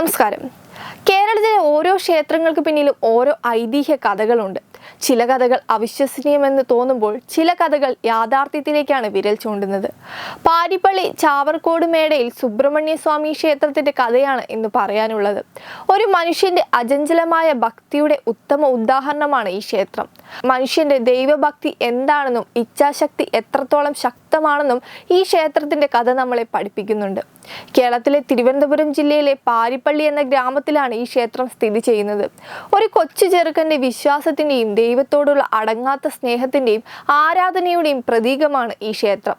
നമസ്കാരം. കേരളത്തിലെ ഓരോ ക്ഷേത്രങ്ങൾക്ക് പിന്നിലും ഓരോ ഐതിഹ്യ കഥകളുണ്ട്. ചില കഥകൾ അവിശ്വസനീയമെന്ന് തോന്നുമ്പോൾ ചില കഥകൾ യാഥാർത്ഥ്യത്തിലേക്കാണ് വിരൽ ചൂണ്ടുന്നത്. പാരിപ്പള്ളി ചാവർക്കോട് മേടയിൽ സുബ്രഹ്മണ്യസ്വാമി ക്ഷേത്രത്തിന്റെ കഥയാണ് ഇന്ന് പറയാനുള്ളത്. ഒരു മനുഷ്യന്റെ അചഞ്ചലമായ ഭക്തിയുടെ ഉത്തമ ഉദാഹരണമാണ് ഈ ക്ഷേത്രം. മനുഷ്യന്റെ ദൈവഭക്തി എന്താണെന്നും ഇച്ഛാശക്തി എത്രത്തോളം ശക്തമാണെന്നും ഈ ക്ഷേത്രത്തിന്റെ കഥ നമ്മളെ പഠിപ്പിക്കുന്നുണ്ട്. കേരളത്തിലെ തിരുവനന്തപുരം ജില്ലയിലെ പാരിപ്പള്ളി എന്ന ഗ്രാമത്തിലാണ് ഈ ക്ഷേത്രം സ്ഥിതി ചെയ്യുന്നത്. ഒരു കൊച്ചു ചെറുക്കന്റെ വിശ്വാസത്തിന്റെയും ദൈവത്തോടുള്ള അടങ്ങാത്ത സ്നേഹത്തിന്റെയും ആരാധനയുടെയും പ്രതീകമാണ് ഈ ക്ഷേത്രം.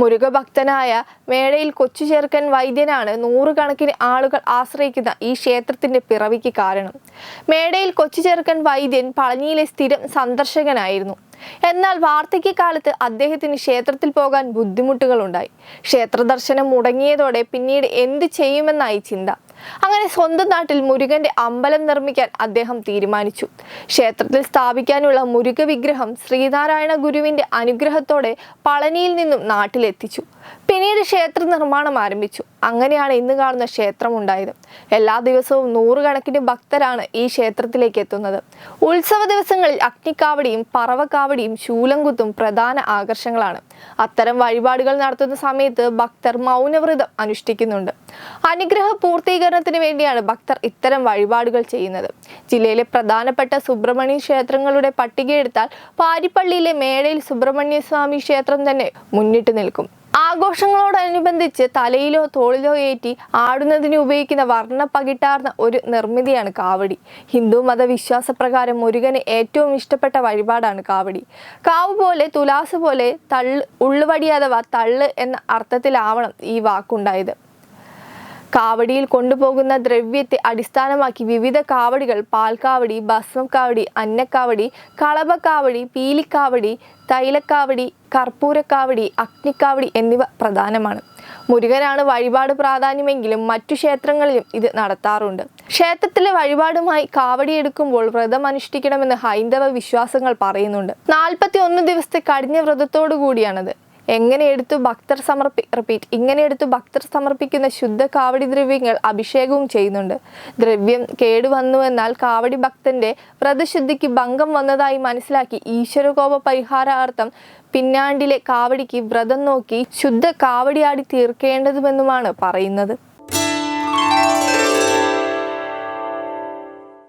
മുരുകഭക്തനായ മേടയിൽ കൊച്ചു ചേർക്കൻ വൈദ്യനാണ് നൂറുകണക്കിന് ആളുകൾ ആശ്രയിക്കുന്ന ഈ ക്ഷേത്രത്തിന്റെ പിറവിക്ക് കാരണം. മേടയിൽ കൊച്ചു ചേർക്കൻ വൈദ്യൻ പളനിയിലെ സ്ഥിരം സന്ദർശകനായിരുന്നു. എന്നാൽ വാർദ്ധക്യകാലത്ത് അദ്ദേഹത്തിന് ക്ഷേത്രത്തിൽ പോകാൻ ബുദ്ധിമുട്ടുകളുണ്ടായി. ക്ഷേത്ര ദർശനം മുടങ്ങിയതോടെ പിന്നീട് എന്ത് ചെയ്യുമെന്നായി ചിന്ത. അങ്ങനെ സ്വന്തം നാട്ടിൽ മുരുകന്റെ അമ്പലം നിർമ്മിക്കാൻ അദ്ദേഹം തീരുമാനിച്ചു. ക്ഷേത്രത്തിൽ സ്ഥാപിക്കാനുള്ള മുരുക വിഗ്രഹം ശ്രീനാരായണ ഗുരുവിന്റെ അനുഗ്രഹത്തോടെ പളനിയിൽ നിന്നും നാട്ടിലെത്തിച്ചു. പിന്നീട് ക്ഷേത്ര നിർമ്മാണം ആരംഭിച്ചു. അങ്ങനെയാണ് ഇന്ന് കാണുന്ന ക്ഷേത്രം ഉണ്ടായത്. എല്ലാ ദിവസവും നൂറുകണക്കിന് ഭക്തരാണ് ഈ ക്ഷേത്രത്തിലേക്ക് എത്തുന്നത്. ഉത്സവ ദിവസങ്ങളിൽ അഗ്നിക്കാവടിയും പറവക്കാവടിയും ശൂലംകുത്തും പ്രധാന ആകർഷങ്ങളാണ്. അത്തരം വഴിപാടുകൾ നടത്തുന്ന സമയത്ത് ഭക്തർ മൗനവ്രതം അനുഷ്ഠിക്കുന്നുണ്ട്. അനുഗ്രഹ പൂർത്തീകരണത്തിന് വേണ്ടിയാണ് ഭക്തർ ഇത്തരം വഴിപാടുകൾ ചെയ്യുന്നത്. ജില്ലയിലെ പ്രധാനപ്പെട്ട സുബ്രഹ്മണ്യ ക്ഷേത്രങ്ങളുടെ പട്ടികയെടുത്താൽ പാരിപ്പള്ളിയിലെ മേളയിൽ സുബ്രഹ്മണ്യ സ്വാമി ക്ഷേത്രം തന്നെ മുന്നിട്ട് നിൽക്കും. ആഘോഷങ്ങളോടനുബന്ധിച്ച് തലയിലോ തോളിലോ ഏറ്റി ആടുന്നതിന് ഉപയോഗിക്കുന്ന വർണ പകിട്ടാർന്ന ഒരു നിർമ്മിതിയാണ് കാവടി. ഹിന്ദു മതവിശ്വാസപ്രകാരം മുരുകന് ഏറ്റവും ഇഷ്ടപ്പെട്ട വഴിപാടാണ് കാവടി. കാവ് പോലെ തുലാസ് പോലെ തള്ള് ഉള്ളുവടി അഥവാ തള്ള് എന്ന അർത്ഥത്തിലാവണം ഈ വാക്കുണ്ടായത്. കാവടിയിൽ കൊണ്ടുപോകുന്ന ദ്രവ്യത്തെ അടിസ്ഥാനമാക്കി വിവിധ കാവടികൾ പാൽക്കാവടി ഭസ്മക്കാവടി അന്നക്കാവടി കളഭക്കാവടി പീലിക്കാവടി തൈലക്കാവടി കർപ്പൂരക്കാവടി അഗ്നിക്കാവടി എന്നിവ പ്രധാനമാണ്. മുരുകനാണ് വഴിപാട് പ്രാധാന്യമെങ്കിലും മറ്റു ക്ഷേത്രങ്ങളിലും ഇത് നടത്താറുണ്ട്. ക്ഷേത്രത്തിലെ വഴിപാടുമായി കാവടി എടുക്കുമ്പോൾ വ്രതം അനുഷ്ഠിക്കണമെന്ന് ഹൈന്ദവ വിശ്വാസങ്ങൾ പറയുന്നുണ്ട്. നാൽപ്പത്തി ഒന്ന് ദിവസത്തെ കഠിന വ്രതത്തോടു കൂടിയാണത്. എങ്ങനെ എടുത്തു ഭക്തർ സമർപ്പി റിപ്പീറ്റ് ഇങ്ങനെ എടുത്തു ഭക്തർ സമർപ്പിക്കുന്ന ശുദ്ധ കാവടി ദ്രവ്യങ്ങൾ അഭിഷേകവും ചെയ്യുന്നുണ്ട്. ദ്രവ്യം കേടുവന്നു എന്നാൽ കാവടി ഭക്തന്റെ വ്രതശുദ്ധിക്ക് ഭംഗം വന്നതായി മനസ്സിലാക്കി ഈശ്വരകോപ പരിഹാരാർത്ഥം പിന്നാണ്ടിലെ കാവടിക്ക് വ്രതം നോക്കി ശുദ്ധ കാവടിയാടി തീർക്കേണ്ടതുമെന്നുമാണ് പറയുന്നത്.